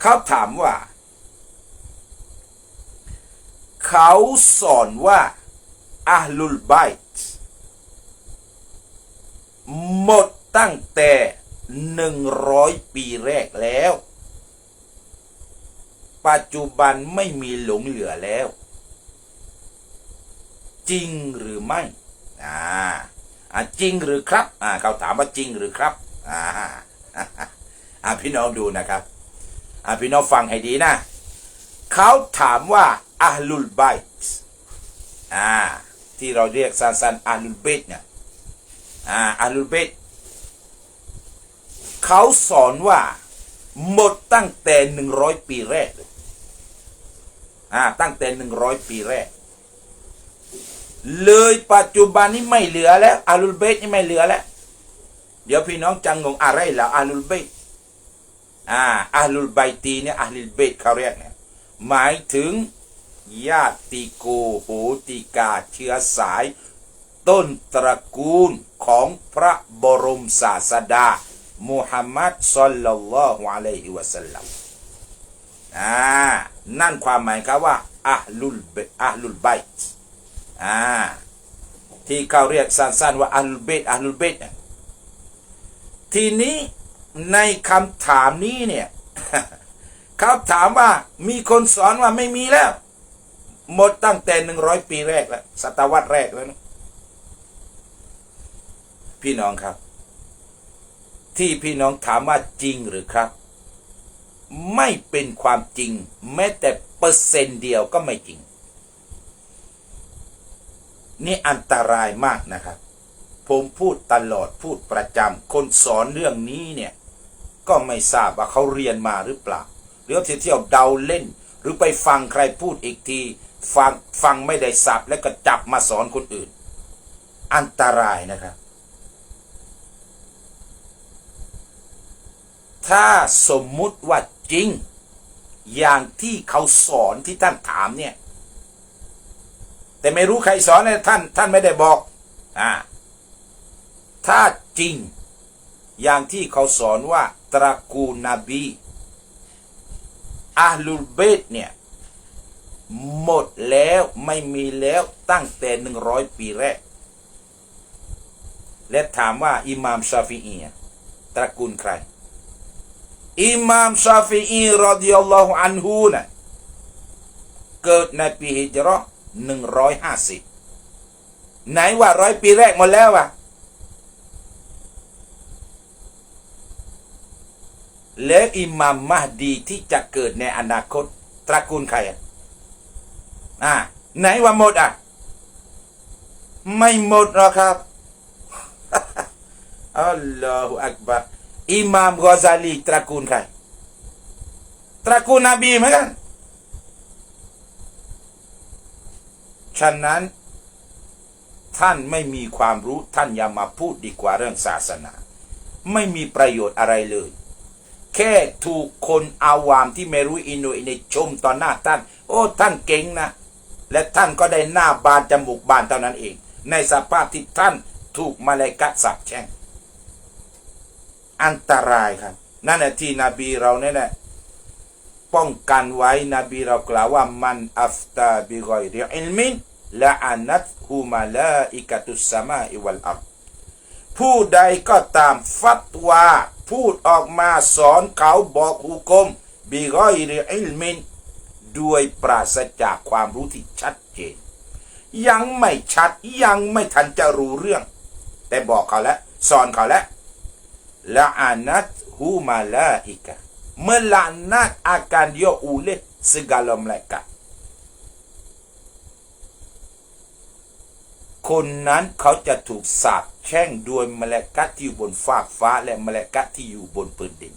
เขาถามว่า เขาสอนว่าอาลุลไบต์หมดตั้งแต่หนึ่งร้อยปีแรกแล้ว ปัจจุบันไม่มีหลงเหลือแล้ว จริงหรือไม่อ่าจริงหรือครับอ่าเขาถามว่าจริงหรือครับอ่าพี่น้องดูนะครับ อ่าพี่น้องฟังให้ดีนะ เขาถามว่าอาลุลไบต์อ่าที่เราเรียกสั้นๆอาลุลเบตเนี่ยอ่าอาลุลเบตเขาสอนว่าหมดตั้งแต่หนึ่งร้อยปีแรกอ่าตั้งแต่หนึ่งร้อยปีแรก เลยปัจจุบันนี้ไม่เหลือแล้วอาลุลเบตนี่ไม่เหลือแล้ว เดี๋ยวพี่น้องจังงงอะไรแล้วอาลุลเบต อ่าอาลุลไบตีเนี่ยอาลุลเบตเขาเรียกเนี่ยหมายถึงญาติโกโหติกาเชื้อสาย ต้นตระกูลของพระบรมศาสดามุฮัมมัดสัลลัลลอฮุอะลัยฮิวะสัลลัมอ่านั่นความหมายครับว่าอาลุลเบอาลุลไบต์อ่าที่เขาเรียกสั้นๆว่าอาลุลเบตอาลุลเบตเนี่ยทีนี้ ในคำถามนี้เนี่ยเขาถามว่ามีคนสอนว่าไม่มีแล้ว หมดตั้งแต่หนึ่งร้อยปีแรกแล้วศตวรรษแรกแล้วนะพี่น้องครับ ที่พี่น้องถามว่าจริงหรือครับ ไม่เป็นความจริง แม้แต่เปอร์เซนต์เดียวก็ไม่จริง นี่อันตรายมากนะครับ ผมพูดตลอดพูดประจำคนสอนเรื่องนี้เนี่ย ก็ไม่ทราบว่าเขาเรียนมาหรือเปล่า หรือว่าเที่ยวเดาเล่น หรือไปฟังใครพูดอีกทีฟังฟังไม่ได้สับแล้วก็จับมาสอนคนอื่น อันตรายนะครับ ถ้าสมมุติว่าจริง อย่างที่เขาสอนที่ท่านถามเนี่ย แต่ไม่รู้ใครสอนเนี่ยท่าน ท่านไม่ได้บอกอ่าถ้าจริง อย่างที่เขาสอนว่า ตระกูลนบีอาลุลเบตเนี่ยหมดแล้วไม่มีแล้วตั้งแต่หนึ่งร้อยปีแรก และถามว่าอิหม่ามชาฟีอีตระกูลใคร อิหม่ามชาฟีอีรอดิยัลลอฮุอันฮูนะเกิดในปีฮิจเราะห์หนึ่งร้อยห้าสิบไหนว่าร้อยปีแรกหมดแล้วอะ แล้วอิหม่ามมหดีที่จะเกิดในอนาคต ตระกูลใครอะไหนว่าหมดอะ ไม่หมดหรอกครับอัลลอฮฺอักบารอิหม่ามกอซาลีตระกูลใครตระกูลนบีเหมือนกันฉะนั้นท่านไม่มีความรู้ท่านอย่ามาพูดดีกว่าเรื่องศาสนา ไม่มีประโยชน์อะไรเลย แค่ถูกคนอาวามที่ไม่รู้อินโนอินเนชมต่อหน้าท่าน โอ้ท่านเก่งนะ และท่านก็ได้หน้าบานจมูกบานเท่านั้นเอง ในสภาพที่ท่านถูกมาเลกัดสับแช่ง อันตรายครับ นั่นแหละที่นบีเราเนี่ยแหละป้องกันไว้นบีเรากล่าวว่ามันอัฟตาบิกอยริอิลมินละอานัตฮูมาลาอิกตุสสมาอิวัลอัร ผู้ใดก็ตามฟัตวา พูดออกมาสอนเขาบอกหุกมบิกอยริอิลมินด้วยปราศจากความรู้ที่ชัดเจน ยังไม่ชัดยังไม่ทันจะรู้เรื่อง แต่บอกเขาแล้วสอนเขาแล้วละอานัตฮูมาลาอิกะ melaknat akan dia oleh segala malaikat คนนั้นเขาจะถูกสาปแช่งโดยมลกัตที่อยู่บนฟากฟ้าและมลกัตที่อยู่บนพื้นดิน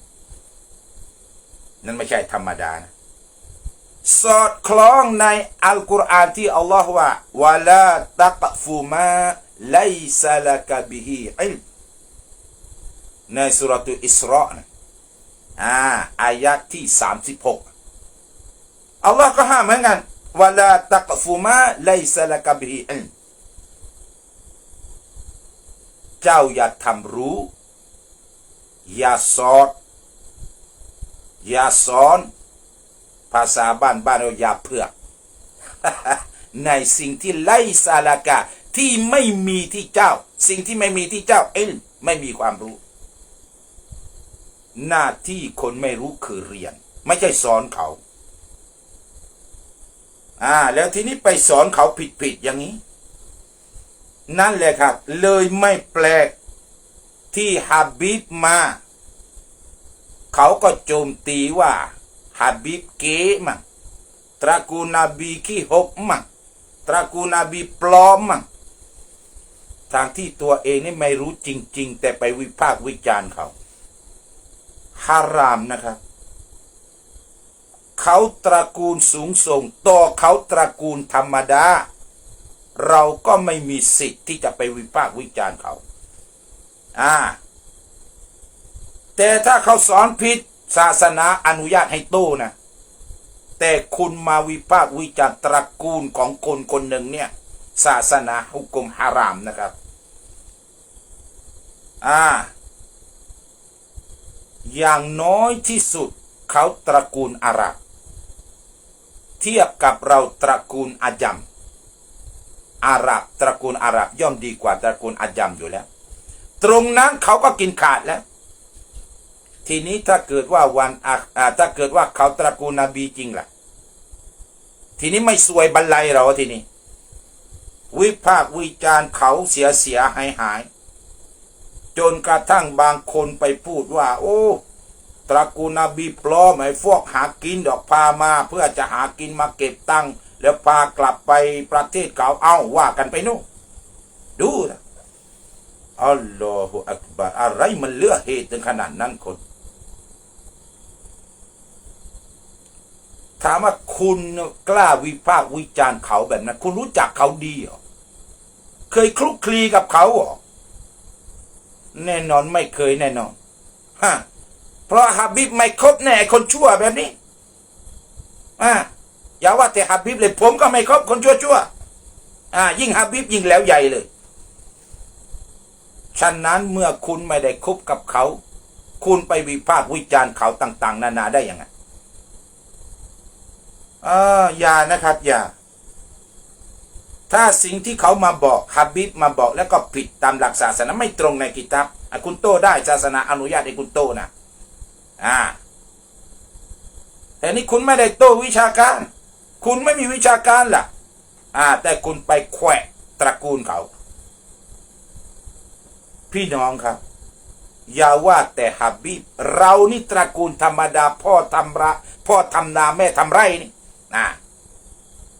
นั่นไม่ใช่ธรรมดานะสอดคล้องในอัลกุรอานที่อัลลอฮ์ว่าวะลาตักฟูมาไลซาลกะบิฮิอิลในสุรตุอิสรานะอ่าอายะที่สามสิบหกอัลลอฮ์ก็ห้ามเหมือนกันวะลาตักฟูมาไลซาลกะบิฮิอิล เจ้าอย่าทำรู้ อย่าสอดอย่าสอน ภาษาบ้านบ้านเราอย่าเผือในสิ่งที่ไล่ซาลากาที่ไม่มีที่เจ้า สิ่งที่ไม่มีที่เจ้าเอ็ลไม่มีความรู้ หน้าที่คนไม่รู้คือเรียน ไม่ใช่สอนเขาอ่าแล้วทีนี้ไปสอนเขาผิดๆอย่างนี้ นั่นแหละครับ เลยไม่แปลกที่ฮับบิบมา เขาก็โจมตีว่าฮับบิบเก๋มั่งตระกูลนบีขี้หกมั่งตระกูลนบีปลอมมั่งทางที่ตัวเองนี่ไม่รู้จริง ๆ แต่ไปวิพากษ์วิจารณ์เขาฮารามนะครับ เขาตระกูลสูงส่งต่อเขาตระกูลธรรมดา เราก็ไม่มีสิทธิ์ที่จะไปวิพากษ์วิจารณ์เขา อ่า แต่ถ้าเขาสอนผิดศาสนาอนุญาตให้โต้นะ แต่คุณมาวิพากษ์วิจารณ์ตระกูลของคนคนหนึ่งเนี่ย ศาสนาฮุกุมฮารามนะครับ อ่า อย่างน้อยที่สุดเขาตระกูลอาหรับ เทียบกับเราตระกูลอาจัม อาหรับตระกูลอาหรับย่อมดีกว่าตระกูลอาจัมอยู่แล้ว ตรงนั้นเขาก็กินขาดแล้ว ทีนี้ถ้าเกิดว่าวันอะอ่าถ้าเกิดว่าเขาตระกูลนบีจริงล่ะ ทีนี้ไม่สวยบรรลัยเราทีนี้ วิพากวิจารเขาเสียเสียหายหาย จนกระทั่งบางคนไปพูดว่า โอ้ตระกูลนบีปลอมไอ้พวกหากินดอกพามา เพื่อจะหากินมาเก็บตังค์ แล้วพากลับไปประเทศเก่าเอ้าว่ากันไปนู่นดูนะอัลลอฮฺอักบารอะไรมันเลือเหตุถึงขนาดนั้นคน ถามว่าคุณกล้าวิพากษ์วิจารณ์เขาแบบนั้น คุณรู้จักเขาดีเหรอ เคยคลุกคลีกับเขาเหรอ แน่นอนไม่เคยแน่นอนฮะเพราะฮับบิบไม่คบแน่คนชั่วแบบนี้อ่า อย่าว่าแต่ฮับบิบเลย ผมก็ไม่ครบคนชั่วชั่วๆอ่า ยิ่งฮับบิบยิ่งแล้วใหญ่เลย ฉะนั้นเมื่อคุณไม่ได้คบกับเขา คุณไปวิพากษ์วิจารณ์เขาต่าง ๆ นานาได้ยังไงอ่าอย่านะครับ อย่า ถ้าสิ่งที่เขามาบอกฮับบิบมาบอกแล้วก็ผิดตามหลักศาสนาไม่ตรงในกิตับคุณโตได้ศาสนาอนุญาตให้คุณโตนะอ่าแต่นี่คุณไม่ได้โตวิชาการ คุณไม่มีวิชาการล่ะ อ่า แต่คุณไปแขวะตระกูลเขา พี่น้องครับ อย่าว่าแต่ฮับบิบเรานี่ตระกูลธรรมดา พ่อทำระพ่อทำนาแม่ทำไรนี่นะ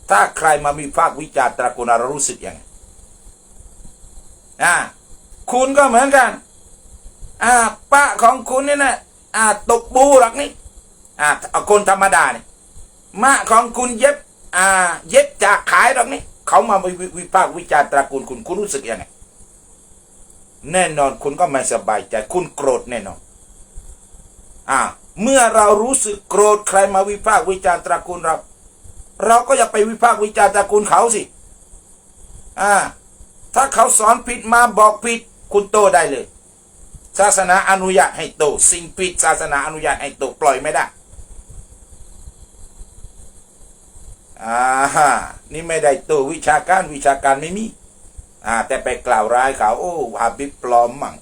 ถ้าใครมามีภาควิจารตระกูลเรารู้สึกยังไงอ่าคุณก็เหมือนกัน อ่าป้าของคุณนี่นะอ่าตกบูหรอกนี่อ่าเอาคนธรรมดาเนี่ย มะของคุณเย็บอ่าเย็บจากขายหรอกนี่เขามาวิวิวิพากษ์วิจารณ์ตระกูลคุณคุณรู้สึกยังไงแน่นอนคุณก็ไม่สบายใจคุณโกรธแน่นอนอ่าเมื่อเรารู้สึกโกรธใครมาวิพากษ์วิจารณ์ตระกูลเรา เราก็อย่าไปวิพากษ์วิจารณ์ตระกูลเขาสิอ่าถ้าเขาสอนผิดมาบอกผิดคุณโตได้เลย ศาสนาอนุญาตให้โต สิ่งผิดศาสนาอนุญาตให้โตปล่อยไม่ได้ อ่าฮะนี่ไม่ได้โตวิชาการวิชาการไม่มีอ่าแต่ไปกล่าวร้ายเขาโอ้ฮับบิบปลอมมั่ง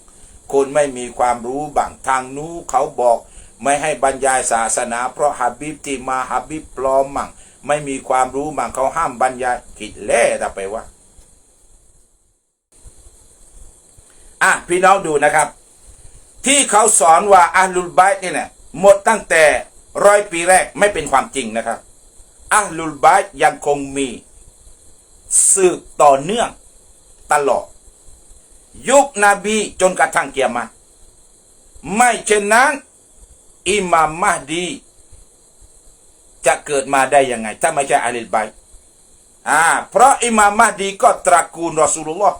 คนไม่มีความรู้บังทางนู้เขาบอก ไม่ให้บรรยายศาสนา เพราะฮับบิบที่มาฮับบิบปลอมมั่งไม่มีความรู้มั่งเขาห้ามบรรยายผิดแล้วถ้าไปว่าอะพี่น้องดูนะครับ ที่เขาสอนว่าอัลลุลไบต์เนี่ยหมดตั้งแต่ร้อยปีแรกไม่เป็นความจริงนะครับ อัลลุลไบต์ยังคงมีสืบต่อเนื่องตลอด ยุคนบีจนกระทั่งเกียรมาไม่เช่นนั้นอิหมามมหดี จะเกิดมาได้ยังไง ถ้าไม่ใช่อัลลบต์อ่าเพราะอิหมามมหดีก็ตระกูลรอสูลุลลอฮ์